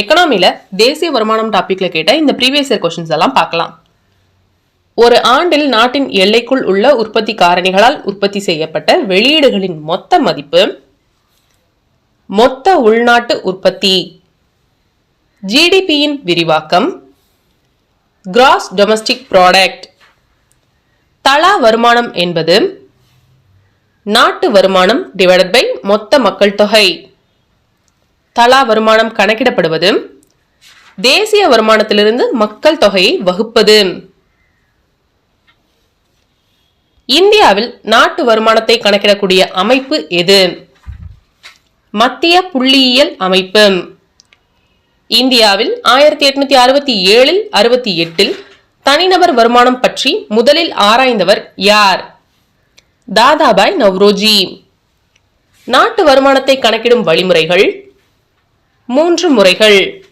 எக்கனாமியில் தேசிய வருமானம் டாப்பிக்கில் கேட்ட இந்த ப்ரீவியஸ் இயர் கொஷின்ஸ் எல்லாம் பார்க்கலாம். ஒரு ஆண்டில் நாட்டின் எல்லைக்குள் உள்ள உற்பத்தி காரணிகளால் உற்பத்தி செய்யப்பட்ட வெளியீடுகளின் மொத்த மதிப்பு மொத்த உள்நாட்டு உற்பத்தி ஜிடிபியின் விரிவாக்கம் கிராஸ் டொமஸ்டிக் ப்ராடக்ட் தலா வருமானம் என்பது நாட்டு வருமானம் டிவைடட் பை மொத்த மக்கள் தொகை. தலா வருமானம் கணக்கிடப்படுவது தேசிய வருமானத்திலிருந்து மக்கள் தொகையை வகுப்பது. இந்தியாவில் நாட்டு வருமானத்தை கணக்கிடக்கூடிய அமைப்பு எது? மத்திய புள்ளியியல் அமைப்பு. இந்தியாவில் ஆயிரத்தி எட்நூத்தி அறுபத்தி ஏழில் அறுபத்தி எட்டில் தனிநபர் வருமானம் பற்றி முதலில் ஆராய்ந்தவர் யார்? தாதாபாய் நவ்ரோஜி. நாட்டு வருமானத்தை கணக்கிடும் வழிமுறைகள் மூன்று முறைகள்.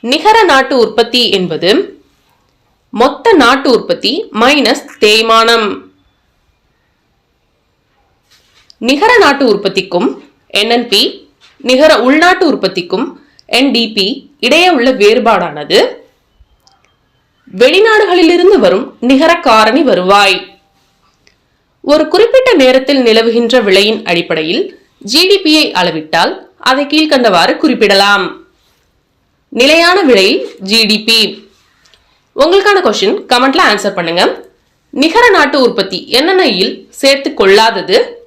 நிகர நாட்டு உற்பத்தி என்பது மொத்த நாட்டு உற்பத்தி மைனஸ் தேய்மானம். நிகர நாட்டு உற்பத்திக்கும் என்என்பி நிகர உள்நாட்டு உற்பத்திக்கும் என்டிபி இடையே உள்ள வேறுபாடானது. வெளிநாடுகளிலிருந்து வரும் நிகர காரணி வருவாய். ஒரு குறிப்பிட்ட நேரத்தில் நிலவுகின்ற விலையின் அடிப்படையில் ஜிடிபியை அளவிட்டால் அதை கீழ்கண்டவாறு குறிப்பிடலாம். நிலையான விலையில் ஜிடிபி உங்களுக்கான கொஸ்டின் கமெண்ட்ல ஆன்சர் பண்ணுங்க. நிகர நாட்டு உற்பத்தி என்னென்ன இல் சேர்த்து கொள்ளாதது?